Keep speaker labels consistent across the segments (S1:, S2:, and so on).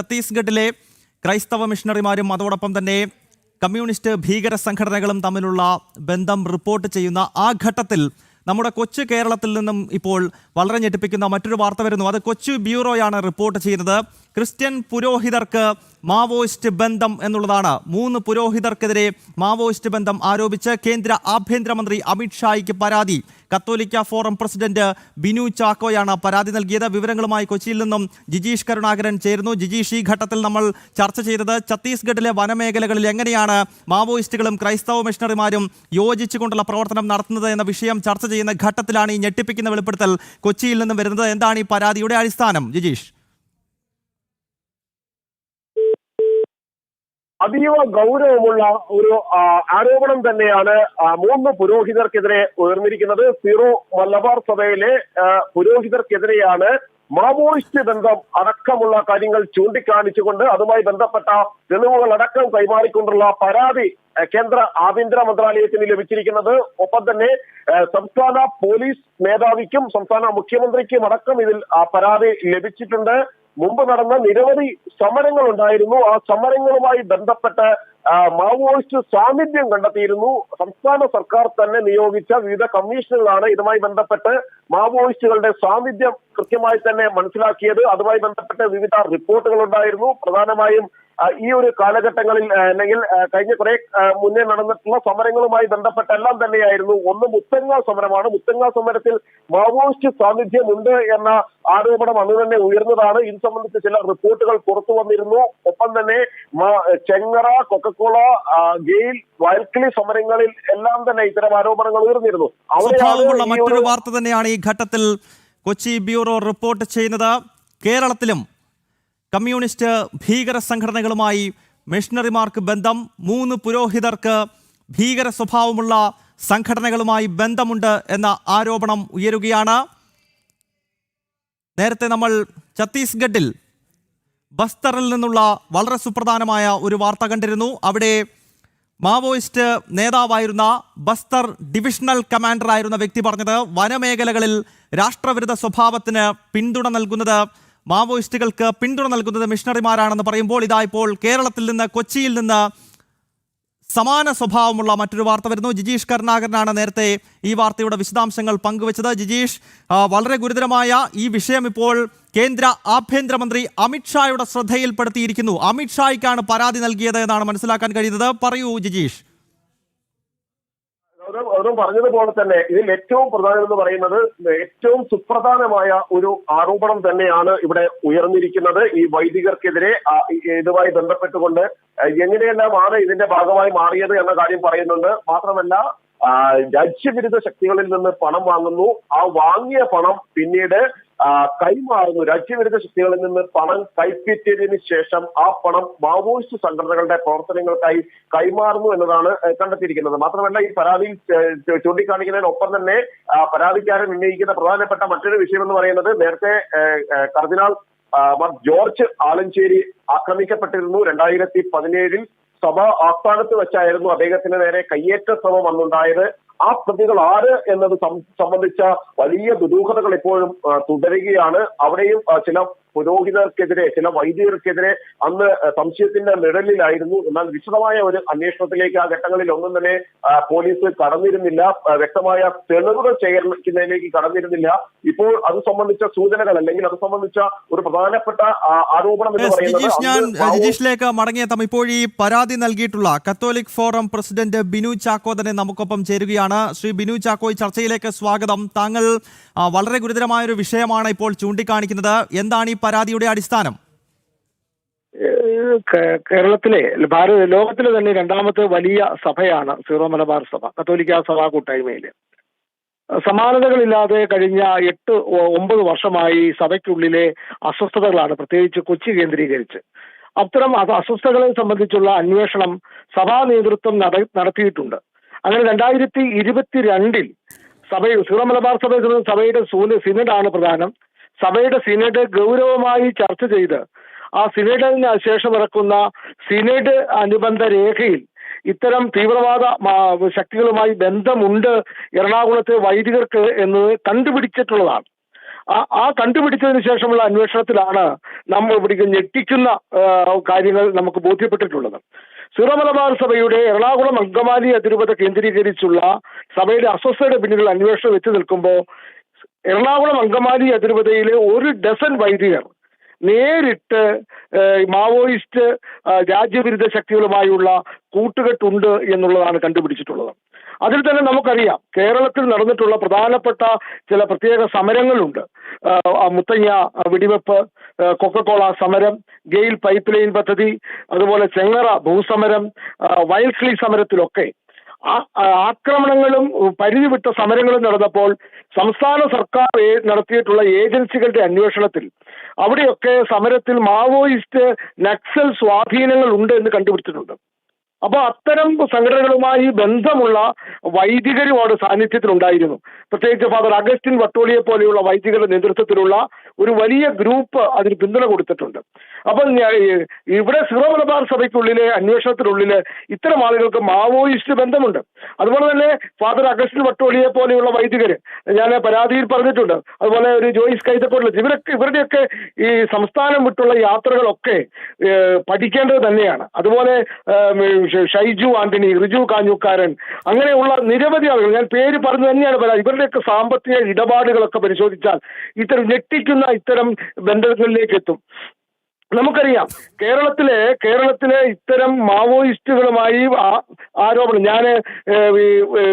S1: ഛത്തീസ്ഗഡിലെ ക്രൈസ്തവ മിഷണറിമാരും അതോടൊപ്പം തന്നെ കമ്മ്യൂണിസ്റ്റ് ഭീകര സംഘടനകളും തമ്മിലുള്ള ബന്ധം റിപ്പോർട്ട് ചെയ്യുന്ന ആ ഘട്ടത്തിൽ നമ്മുടെ കൊച്ചു കേരളത്തിൽ നിന്നും ഇപ്പോൾ വളരെ ഞെട്ടിപ്പിക്കുന്ന മറ്റൊരു വാർത്ത വരുന്നു. അത് കൊച്ചു ബ്യൂറോയാണ് റിപ്പോർട്ട് ചെയ്യുന്നത്. ക്രിസ്ത്യൻ പുരോഹിതർക്ക് മാവോയിസ്റ്റ് ബന്ധം എന്നുള്ളതാണ്. മൂന്ന് പുരോഹിതർക്കെതിരെ മാവോയിസ്റ്റ് ബന്ധം ആരോപിച്ച് കേന്ദ്ര ആഭ്യന്തരമന്ത്രി അമിത്ഷായ്ക്ക് പരാതി. കത്തോലിക്ക ഫോറം പ്രസിഡന്റ് ബിനു ചാക്കോയാണ് പരാതി നൽകിയത്. വിവരങ്ങളുമായി കൊച്ചിയിൽ നിന്നും ജിജീഷ് കരുണാകരൻ ചേരുന്നു. ജിജീഷ് ഈ ഘട്ടത്തിൽ നമ്മൾ ചർച്ച ചെയ്തത് ഛത്തീസ്ഗഡിലെ വനമേഖലകളിൽ എങ്ങനെയാണ് മാവോയിസ്റ്റുകളും ക്രൈസ്തവ മിഷണറിമാരും യോജിച്ചുകൊണ്ടുള്ള പ്രവർത്തനം നടത്തുന്നത് എന്ന വിഷയം ചർച്ച ചെയ്യുന്ന ഘട്ടത്തിലാണ് ഈ ഞെട്ടിപ്പിക്കുന്ന വെളിപ്പെടുത്തൽ കൊച്ചിയിൽ നിന്നും വരുന്നത്. എന്താണ് ഈ പരാതിയുടെ അടിസ്ഥാനം ജിജീഷ്?
S2: അതീവ ഗൗരവമുള്ള ഒരു ആരോപണം തന്നെയാണ് മൂന്ന് പുരോഹിതർക്കെതിരെ ഉയർന്നിരിക്കുന്നത്. സീറോ മലബാർ സഭയിലെ പുരോഹിതർക്കെതിരെയാണ് മാവോയിസ്റ്റ് ബന്ധം അടക്കമുള്ള കാര്യങ്ങൾ ചൂണ്ടിക്കാണിച്ചുകൊണ്ട് അതുമായി ബന്ധപ്പെട്ട തെളിവുകൾ അടക്കം കൈമാറിക്കൊണ്ടുള്ള പരാതി കേന്ദ്ര ആഭ്യന്തര മന്ത്രാലയത്തിന് ലഭിച്ചിരിക്കുന്നത്. ഒപ്പം തന്നെ സംസ്ഥാന പോലീസ് മേധാവിക്കും സംസ്ഥാന മുഖ്യമന്ത്രിക്കും അടക്കം ഇതിൽ പരാതി ലഭിച്ചിട്ടുണ്ട്. മുമ്പ് നടന്ന നിരവധി സമരങ്ങൾ ഉണ്ടായിരുന്നു ആ സമരങ്ങളുമായി ബന്ധപ്പെട്ട് മാവോയിസ്റ്റ് സാന്നിധ്യം കണ്ടെത്തിയിരുന്നു. സംസ്ഥാന സർക്കാർ തന്നെ നിയോഗിച്ച വിവിധ കമ്മീഷനുകളാണ് ഇതുമായി ബന്ധപ്പെട്ട് മാവോയിസ്റ്റുകളുടെ സാന്നിധ്യം കൃത്യമായി തന്നെ മനസ്സിലാക്കിയത്. അതുമായി ബന്ധപ്പെട്ട് വിവിധ റിപ്പോർട്ടുകൾ ഉണ്ടായിരുന്നു പ്രധാനമായും ഈ ഒരു കാലഘട്ടങ്ങളിൽ അല്ലെങ്കിൽ കഴിഞ്ഞ കുറെ മുന്നേ നടന്നിട്ടുള്ള സമരങ്ങളുമായി ബന്ധപ്പെട്ടെല്ലാം തന്നെയായിരുന്നു. ഒന്ന് മുത്തങ്ങ സമരമാണ്. മുത്തങ്ങ സമരത്തിൽ മാവോയിസ്റ്റ് സാന്നിധ്യമുണ്ട് എന്ന ആരോപണം അന്ന് തന്നെ ഉയർന്നതാണ്. ഇത് സംബന്ധിച്ച് ചില റിപ്പോർട്ടുകൾ പുറത്തു വന്നിരുന്നു. ഒപ്പം തന്നെ ചെങ്ങറ കൊക്കക്കോള ഗെയിൽ വയൽക്കിളി സമരങ്ങളിൽ എല്ലാം തന്നെ ഇത്തരം ആരോപണങ്ങൾ ഉയർന്നിരുന്നു.
S1: സ്വഭാവമുള്ള മറ്റൊരു വാർത്ത തന്നെയാണ് ഈ ഘട്ടത്തിൽ കൊച്ചി ബ്യൂറോ റിപ്പോർട്ട് ചെയ്യുന്നത്. കേരളത്തിലും കമ്മ്യൂണിസ്റ്റ് ഭീകര സംഘടനകളുമായി മിഷണറിമാർക്ക് ബന്ധം മൂന്ന് പുരോഹിതർക്ക് ഭീകര സ്വഭാവമുള്ള സംഘടനകളുമായി ബന്ധമുണ്ട് എന്ന ആരോപണം ഉയരുകയാണ്. നേരത്തെ നമ്മൾ ഛത്തീസ്ഗഡിൽ ബസ്തറിൽ നിന്നുള്ള വളരെ സുപ്രധാനമായ ഒരു വാർത്ത കണ്ടിരുന്നു. അവിടെ മാവോയിസ്റ്റ് നേതാവായിരുന്ന ബസ്തർ ഡിവിഷണൽ കമാൻഡർ ആയിരുന്ന വ്യക്തി പറഞ്ഞത് വനമേഖലകളിൽ രാഷ്ട്രവിരുദ്ധ സ്വഭാവത്തിന് പിന്തുണ നൽകുന്നത് മാവോയിസ്റ്റുകൾക്ക് പിന്തുണ നൽകുന്നത് മിഷണറിമാരാണെന്ന് പറയുമ്പോൾ ഇതാ ഇപ്പോൾ കേരളത്തിൽ നിന്ന് കൊച്ചിയിൽ നിന്ന് സമാന സ്വഭാവമുള്ള മറ്റൊരു വാർത്ത വരുന്നു. ജിജീഷ് കരുണാകരനാണ് നേരത്തെ ഈ വാർത്തയുടെ വിശദാംശങ്ങൾ പങ്കുവച്ചത്. ജിജീഷ് വളരെ ഗുരുതരമായ ഈ വിഷയം ഇപ്പോൾ കേന്ദ്ര ആഭ്യന്തരമന്ത്രി അമിത്ഷായുടെ ശ്രദ്ധയിൽപ്പെടുത്തിയിരിക്കുന്നു. അമിത്ഷായ്ക്കാണ് പരാതി നൽകിയത് എന്നാണ് മനസ്സിലാക്കാൻ കഴിയുന്നത്. പറയൂ ജിജീഷ്.
S2: ഗൗരവ് പറഞ്ഞതുപോലെ തന്നെ ഇതിൽ ഏറ്റവും പ്രധാനം എന്ന് പറയുന്നത് ഏറ്റവും സുപ്രധാനമായ ഒരു ആരോപണം തന്നെയാണ് ഇവിടെ ഉയർന്നിരിക്കുന്നത്. ഈ വൈദികർക്കെതിരെ ഇതുമായി ബന്ധപ്പെട്ടുകൊണ്ട് എങ്ങനെയെല്ലാമാണ് ഇതിന്റെ ഭാഗമായി മാറിയത് എന്ന കാര്യം പറയുന്നുണ്ട്. മാത്രമല്ല ജഡ്ജ് വിരുദ്ധ ശക്തികളിൽ നിന്ന് പണം വാങ്ങുന്നു. ആ വാങ്ങിയ പണം പിന്നീട് കൈമാറുന്നു. രാജ്യവിരുദ്ധ ശക്തികളിൽ നിന്ന് പണം കൈപ്പറ്റിയതിനു ശേഷം ആ പണം മാവോയിസ്റ്റ് സംഘടനകളുടെ പ്രവർത്തനങ്ങൾക്കായി കൈമാറുന്നു എന്നതാണ് കണ്ടെത്തിയിരിക്കുന്നത്. മാത്രമല്ല ഈ പരാതിയിൽ ചൂണ്ടിക്കാണിക്കുന്നതിനൊപ്പം തന്നെ പരാതിക്കാരൻ ഉന്നയിക്കുന്ന പ്രധാനപ്പെട്ട മറ്റൊരു വിഷയം എന്ന് പറയുന്നത് നേരത്തെ കർദിനാൾ ജോർജ് ആലഞ്ചേരി ആക്രമിക്കപ്പെട്ടിരുന്നു. രണ്ടായിരത്തി പതിനേഴിൽ സഭ ആസ്ഥാനത്ത് വെച്ചായിരുന്നു അദ്ദേഹത്തിന് നേരെ കയ്യേറ്റ ശ്രമം അന്നുണ്ടായത്. ആ പ്രതികൾ ആര് എന്നത് സംബന്ധിച്ച വലിയ ദുരൂഹതകൾ ഇപ്പോഴും തുടരുകയാണ്. അവിടെയും ചില പുരോഹിതർക്കെതിരെ ചില വൈദികർക്കെതിരെ അന്ന് സംശയത്തിന്റെ നിഴലിലായിരുന്നു. എന്നാൽ വിശദമായ ഒരു അന്വേഷണത്തിലേക്ക് ആ ഘട്ടങ്ങളിൽ ഒന്നും തന്നെ പോലീസ് കടന്നിരുന്നില്ല. വ്യക്തമായ തെളിവുകൾ ശേഖരിക്കുന്നതിലേക്ക് കടന്നിരുന്നില്ല. ഇപ്പോൾ അത് സംബന്ധിച്ച സൂചനകൾ അല്ലെങ്കിൽ അത് സംബന്ധിച്ച ഒരു പ്രധാനപ്പെട്ട ആരോപണം എന്ന് പറയുന്നത്
S1: ഞാൻ ജിജീഷിലേക്ക് മടങ്ങിയെത്താം. ഇപ്പോൾ ഈ പരാതി നൽകിയിട്ടുള്ള Catholic forum president Binu Chacko തന്നെ നമുക്കൊപ്പം ചേരുകയാണ്. ശ്രീ ബിനു ചാക്കോ ഈ ചർച്ചയിലേക്ക് സ്വാഗതം. താങ്കൾ വളരെ ഗുരുതരമായ ഒരു വിഷയമാണ് ഇപ്പോൾ ചൂണ്ടിക്കാണിക്കുന്നത്. എന്താണ് ഈ പരാതിയുടെ അടിസ്ഥാനം?
S3: കേരളത്തിലെ ഭാരത ലോകത്തിലെ തന്നെ രണ്ടാമത്തെ വലിയ സഭയാണ് സീറോ മലബാർ സഭ കത്തോലിക്ക സഭാ കൂട്ടായ്മയിൽ സമാനതകളില്ലാതെ കഴിഞ്ഞ എട്ട് ഒമ്പത് വർഷമായി സഭയ്ക്കുള്ളിലെ അസ്വസ്ഥതകളാണ് പ്രത്യേകിച്ച് കൊച്ചി കേന്ദ്രീകരിച്ച്. അത്തരം അസ്വസ്ഥതകളെ സംബന്ധിച്ചുള്ള അന്വേഷണം സഭാ നേതൃത്വം നട- നടത്തിയിട്ടുണ്ട്. അങ്ങനെ രണ്ടായിരത്തി ഇരുപത്തിരണ്ടിൽ സഭ സീറോ മലബാർ സഭ സഭയുടെ സൂര്യ സിനഡാണ് പ്രധാനം. സഭയുടെ സിനഡ് ഗൗരവമായി ചർച്ച ചെയ്ത് ആ സിനഡിന് ശേഷം ഇറക്കുന്ന സിനഡ് അനുബന്ധ രേഖയിൽ ഇത്തരം തീവ്രവാദ ശക്തികളുമായി ബന്ധമുണ്ട് എറണാകുളത്തെ വൈദികർക്ക് എന്ന് കണ്ടുപിടിച്ചിട്ടുള്ളതാണ്. ആ- കണ്ടുപിടിച്ചതിന് ശേഷമുള്ള അന്വേഷണത്തിലാണ് നമ്മൾ ഇവിടെ ഞെട്ടിക്കുന്ന കാര്യങ്ങൾ നമുക്ക് ബോധ്യപ്പെട്ടിട്ടുള്ളത്. സിറോ മലബാർ സഭയുടെ എറണാകുളം അങ്കമാലി അതിരൂപത കേന്ദ്രീകരിച്ചുള്ള സഭയുടെ അസ്വസ്ഥയുടെ പിന്നിലുള്ള അന്വേഷണം വെച്ച് നിൽക്കുമ്പോൾ എറണാകുളം അങ്കമാലി അതിരൂപതയിലെ ഒരു ഡസൺ വൈദികർ നേരിട്ട് മാവോയിസ്റ്റ് രാജ്യവിരുദ്ധ ശക്തികളുമായുള്ള കൂട്ടുകെട്ടുണ്ട് എന്നുള്ളതാണ് കണ്ടുപിടിച്ചിട്ടുള്ളത്. അതിൽ തന്നെ നമുക്കറിയാം കേരളത്തിൽ നടന്നിട്ടുള്ള പ്രധാനപ്പെട്ട ചില പ്രത്യേക സമരങ്ങളുണ്ട്. മുത്തങ്ങ വെടിവെപ്പ് കൊക്കക്കോള സമരം ഗെയിൽ പൈപ്പ് ലൈൻ പദ്ധതി അതുപോലെ ചെങ്ങറ ഭൂസമരം വയൽക്കിളി സമരത്തിലൊക്കെ ആക്രമണങ്ങളും പരിധി വിട്ട സമരങ്ങളും നടന്നപ്പോൾ സംസ്ഥാന സർക്കാർ നടത്തിയിട്ടുള്ള ഏജൻസികളുടെ അന്വേഷണത്തിൽ അവിടെയൊക്കെ സമരത്തിൽ മാവോയിസ്റ്റ് നക്സൽ സ്വാധീനങ്ങൾ ഉണ്ട് എന്ന് കണ്ടുപിടിച്ചിട്ടുണ്ട്. അപ്പോൾ അത്തരം സംഘടനകളുമായി ബന്ധമുള്ള വൈദികരും അവിടെ സാന്നിധ്യത്തിലുണ്ടായിരുന്നു. പ്രത്യേകിച്ച് ഫാദർ അഗസ്റ്റിൻ വട്ടോളിയെ പോലെയുള്ള വൈദികരുടെ നേതൃത്വത്തിലുള്ള ഒരു വലിയ ഗ്രൂപ്പ് അതിന് പിന്തുണ കൊടുത്തിട്ടുണ്ട്. അപ്പം ഇവിടെ സിറോ മലബാർ സഭയ്ക്കുള്ളിലെ അന്വേഷണത്തിനുള്ളിൽ ഇത്തരം ആളുകൾക്ക് മാവോയിസ്റ്റ് ബന്ധമുണ്ട്. അതുപോലെ തന്നെ ഫാദർ അഗസ്റ്റിൻ വട്ടോളിയെ പോലെയുള്ള വൈദികർ ഞാൻ പരാതിയിൽ പറഞ്ഞിട്ടുണ്ട്. അതുപോലെ ഒരു ജോയിസ് കൈതക്കോട്ടിൽ ഇവരൊക്കെ ഇവരുടെയൊക്കെ ഈ സംസ്ഥാനം വിട്ടുള്ള യാത്രകളൊക്കെ പഠിക്കേണ്ടത് തന്നെയാണ്. അതുപോലെ ഷൈജു ആന്റണി റിജു കാഞ്ഞുക്കാരൻ അങ്ങനെയുള്ള നിരവധി ആളുകൾ ഞാൻ പേര് പറഞ്ഞു തന്നെയാണ് പറയാം ഇവരുടെയൊക്കെ സാമ്പത്തിക ഇടപാടുകളൊക്കെ പരിശോധിച്ചാൽ ഇത്തരം ഞെട്ടിക്കുന്ന ഇത്തരം ബന്ധങ്ങളിലേക്ക് എത്തും നമുക്കറിയാം. കേരളത്തിലെ കേരളത്തിലെ ഇത്തരം മാവോയിസ്റ്റുകളുമായി ആരോപണം. ഞാൻ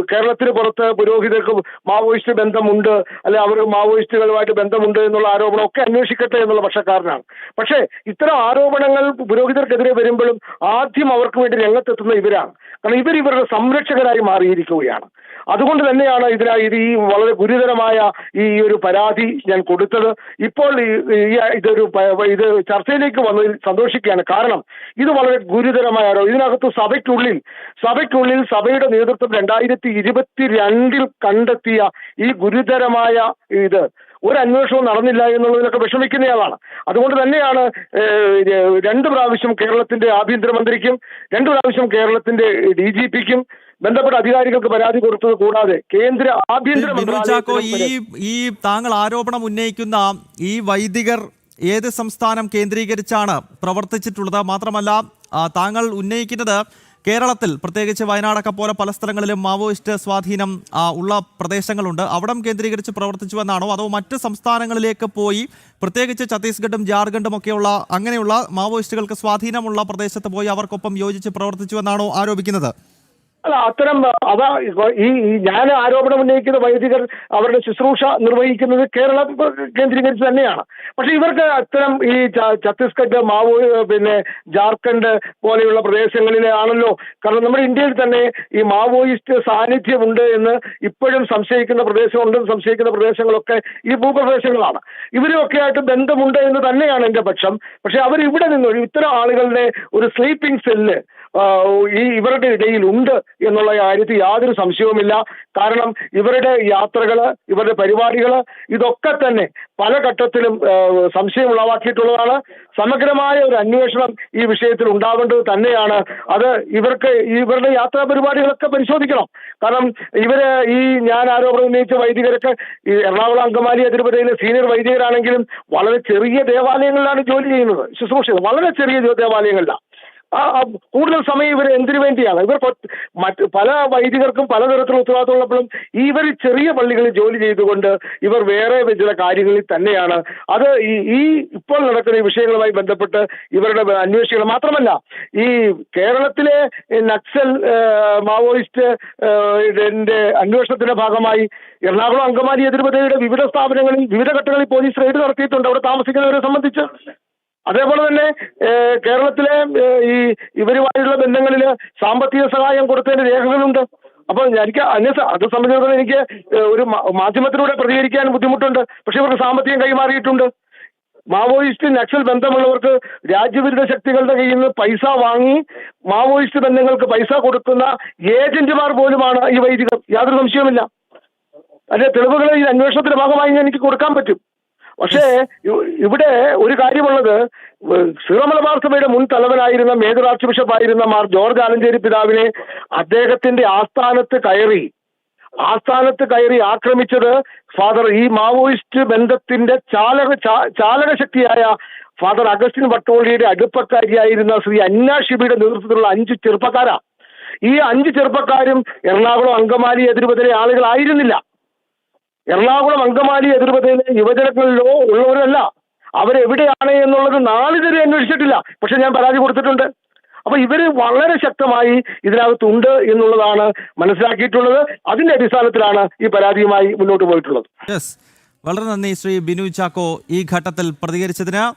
S3: കേരളത്തിന് പുറത്ത് പുരോഹിതർക്ക് മാവോയിസ്റ്റ് ബന്ധമുണ്ട് അല്ലെ അവർ മാവോയിസ്റ്റുകളുമായിട്ട് ബന്ധമുണ്ട് എന്നുള്ള ആരോപണം ഒക്കെ അന്വേഷിക്കട്ടെ എന്നുള്ള പക്ഷക്കാരനാണ്. പക്ഷേ ഇത്തരം ആരോപണങ്ങൾ പുരോഹിതർക്കെതിരെ വരുമ്പോഴും ആദ്യം അവർക്ക് വേണ്ടി രംഗത്തെത്തുന്ന ഇവരാണ്. കാരണം ഇവർ ഇവരുടെ സംരക്ഷകരായി മാറിയിരിക്കുകയാണ്. അതുകൊണ്ട് തന്നെയാണ് ഇതിനാ ഇത് ഈ വളരെ ഗുരുതരമായ ഈ ഒരു പരാതി ഞാൻ കൊടുത്തത്. ഇപ്പോൾ ഈ- ഇതൊരു ഇത് ഇത് ചർച്ചയിലേക്ക് വന്നതിൽ സന്തോഷിക്കുകയാണ്. കാരണം ഇത് വളരെ ഗുരുതരമായ ആരോ ഇതിനകത്ത് സഭയ്ക്കുള്ളിൽ സഭയ്ക്കുള്ളിൽ സഭയുടെ നേതൃത്വം രണ്ടായിരത്തി ഇരുപത്തി രണ്ടിൽ കണ്ടെത്തിയ ഈ ഗുരുതരമായ ഇത്. ഒരു അന്വേഷണവും നടന്നില്ല എന്നുള്ളതിലൊക്കെ വിഷമിക്കുന്നയാളാണ്. അതുകൊണ്ട് തന്നെയാണ് രണ്ടു പ്രാവശ്യം കേരളത്തിന്റെ ആഭ്യന്തരമന്ത്രിക്കും രണ്ട് പ്രാവശ്യം കേരളത്തിന്റെ ഡി ജി പിക്കും ബന്ധപ്പെട്ട അധികാരികൾക്ക് പരാതി കൊടുത്തത് കൂടാതെ കേന്ദ്ര ആഭ്യന്തര
S1: ഈ താങ്കൾ ആരോപണം ഉന്നയിക്കുന്ന ഈ വൈദികർ ഏത് സംസ്ഥാനം കേന്ദ്രീകരിച്ചാണ് പ്രവർത്തിച്ചിട്ടുള്ളത്? മാത്രമല്ല താങ്കൾ ഉന്നയിക്കുന്നത് കേരളത്തിൽ പ്രത്യേകിച്ച് വയനാടൊക്കെ പോലെ പല സ്ഥലങ്ങളിലും മാവോയിസ്റ്റ് സ്വാധീനം ഉള്ള പ്രദേശങ്ങളുണ്ട്. അവിടം കേന്ദ്രീകരിച്ച് പ്രവർത്തിച്ചുവെന്നാണോ അതോ മറ്റ് സംസ്ഥാനങ്ങളിലേക്ക് പോയി പ്രത്യേകിച്ച് ഛത്തീസ്ഗഡും ജാർഖണ്ഡും ഒക്കെയുള്ള അങ്ങനെയുള്ള മാവോയിസ്റ്റുകൾക്ക് സ്വാധീനമുള്ള പ്രദേശത്ത് പോയി അവർക്കൊപ്പം യോജിച്ച് പ്രവർത്തിച്ചുവെന്നാണോ ആരോപിക്കുന്നത്?
S3: അല്ല അത്തരം അതാ ഈ ഞാൻ ആരോപണം ഉന്നയിക്കുന്ന വൈദികർ അവരുടെ ശുശ്രൂഷ നിർവഹിക്കുന്നത് കേരളം കേന്ദ്രീകരിച്ച് തന്നെയാണ്. പക്ഷെ ഇവർക്ക് അത്തരം ഈ ഛത്തീസ്ഗഡ് മാവോ പിന്നെ ജാർഖണ്ഡ് പോലെയുള്ള പ്രദേശങ്ങളിലെ ആണല്ലോ. കാരണം നമ്മുടെ ഇന്ത്യയിൽ തന്നെ ഈ മാവോയിസ്റ്റ് സാന്നിധ്യമുണ്ട് എന്ന് ഇപ്പോഴും സംശയിക്കുന്ന പ്രദേശമുണ്ടെന്ന് സംശയിക്കുന്ന പ്രദേശങ്ങളൊക്കെ ഈ ഭൂപ്രദേശങ്ങളാണ്. ഇവരൊക്കെ ആയിട്ട് ബന്ധമുണ്ട് എന്ന് തന്നെയാണ് എന്റെ പക്ഷം. പക്ഷെ അവർ ഇവിടെ നിന്ന് ഇത്തരം ആളുകളുടെ ഒരു സ്ലീപ്പിംഗ് സെല്ല് ഈ ഇവരുടെ ഇടയിൽ ഉണ്ട് എന്നുള്ള കാര്യത്തിൽ യാതൊരു സംശയവുമില്ല. കാരണം ഇവരുടെ യാത്രകൾ ഇവരുടെ പരിപാടികൾ ഇതൊക്കെ തന്നെ പല ഘട്ടത്തിലും സംശയം ഉളവാക്കിയിട്ടുള്ളതാണ്. സമഗ്രമായ ഒരു അന്വേഷണം ഈ വിഷയത്തിൽ ഉണ്ടാവേണ്ടത് തന്നെയാണ്. അത് ഇവർക്ക് ഇവരുടെ യാത്രാ പരിപാടികളൊക്കെ പരിശോധിക്കണം. കാരണം ഇവർ ഈ ഞാൻ ആരോപണം ഉന്നയിച്ച വൈദികരൊക്കെ ഈ എറണാകുളം അങ്കമാലി അതിരൂപതയിലെ സീനിയർ വൈദികരാണെങ്കിലും വളരെ ചെറിയ ദേവാലയങ്ങളിലാണ് ജോലി ചെയ്യുന്നത്. ശുശ്രൂഷ വളരെ ചെറിയ ദേവാലയങ്ങളിലാണ് ആ കൂടുതൽ സമയം ഇവർ എന്തിനു വേണ്ടിയാണ്? ഇവർ മറ്റ് പല വൈദികർക്കും പലതരത്തിലുള്ള ഉത്തരവാദിത്തമുള്ളപ്പോഴും ഇവർ ചെറിയ പള്ളികളിൽ ജോലി ചെയ്തുകൊണ്ട് ഇവർ വേറെ ചില കാര്യങ്ങളിൽ തന്നെയാണ്. അത് ഈ ഇപ്പോൾ നടക്കുന്ന വിഷയങ്ങളുമായി ബന്ധപ്പെട്ട് ഇവരുടെ അന്വേഷിക്കണം മാത്രമല്ല ഈ കേരളത്തിലെ നക്സൽ മാവോയിസ്റ്റ് അന്വേഷണത്തിന്റെ ഭാഗമായി എറണാകുളം അങ്കമാലി എതിർപതയുടെ വിവിധ സ്ഥാപനങ്ങളിൽ വിവിധ ഘട്ടങ്ങളിൽ പോലീസ് റെയ്ഡ് നടത്തിയിട്ടുണ്ട്. അവിടെ താമസിക്കുന്നവരെ സംബന്ധിച്ച്. അതേപോലെ തന്നെ കേരളത്തിലെ ഈ ഇവരുമായുള്ള ബന്ധങ്ങളിൽ സാമ്പത്തിക സഹായം കൊടുത്തതിന്റെ രേഖകളുണ്ട്. അപ്പോൾ എനിക്ക് അതിനെ അത് സംബന്ധിച്ചിടത്തോളം എനിക്ക് ഒരു മാധ്യമത്തിലൂടെ പ്രതികരിക്കാൻ ബുദ്ധിമുട്ടുണ്ട്. പക്ഷെ ഇവർക്ക് സാമ്പത്തികം കൈമാറിയിട്ടുണ്ട്. മാവോയിസ്റ്റ് നക്സൽ ബന്ധമുള്ളവർക്ക് രാജ്യവിരുദ്ധ ശക്തികളുടെ കയ്യിൽ നിന്ന് പൈസ വാങ്ങി മാവോയിസ്റ്റ് ബന്ധങ്ങൾക്ക് പൈസ കൊടുക്കുന്ന ഏജന്റുമാർ പോലുമാണ് ഈ വൈദികർ യാതൊരു സംശയവുമില്ല. അതിന്റെ തെളിവുകൾ ഈ അന്വേഷണത്തിന്റെ ഭാഗമായി എനിക്ക് കൊടുക്കാൻ പറ്റും. പക്ഷേ ഇവിടെ ഒരു കാര്യമുള്ളത് സീറോ സഭയുടെ മുൻ തലവനായിരുന്ന മേജർ ആർച്ച് ബിഷപ്പ് ആയിരുന്ന മാർ ജോർജ് ആലഞ്ചേരി പിതാവിനെ അദ്ദേഹത്തിന്റെ ആസ്ഥാനത്ത് കയറി ആസ്ഥാനത്ത് കയറി ആക്രമിച്ചത് ഫാദർ ഈ മാവോയിസ്റ്റ് ബന്ധത്തിന്റെ ചാലക ചാലകശക്തിയായ ചാലക ശക്തിയായ ഫാദർ അഗസ്റ്റിൻ വട്ടോളിയുടെ അടുപ്പക്കാരിയായിരുന്ന ശ്രീ അന്നാ ഷിബിയുടെ നേതൃത്വത്തിലുള്ള അഞ്ച് ചെറുപ്പക്കാരാ. ഈ അഞ്ച് ചെറുപ്പക്കാരും എറണാകുളം അങ്കമാലി എതിരുപതിലെ ആളുകളായിരുന്നില്ല. എറണാകുളം അങ്കമാലി എതിർപതിലെ യുവജനങ്ങളിലോ ഉള്ളവരല്ല. അവരെവിടെയാണ് എന്നുള്ളത് നാളിതുവരെ അന്വേഷിച്ചിട്ടില്ല. പക്ഷെ ഞാൻ പരാതി കൊടുത്തിട്ടുണ്ട്. അപ്പൊ ഇവർ വളരെ ശക്തമായി ഇതിനകത്തുണ്ട് എന്നുള്ളതാണ് മനസ്സിലാക്കിയിട്ടുള്ളത്. അതിന്റെ അടിസ്ഥാനത്തിലാണ് ഈ പരാതിയുമായി മുന്നോട്ട് പോയിട്ടുള്ളത്.
S1: വളരെ നന്ദി ശ്രീ ബിനു ചാക്കോ ഈ ഘട്ടത്തിൽ പ്രതികരിച്ചതിന്.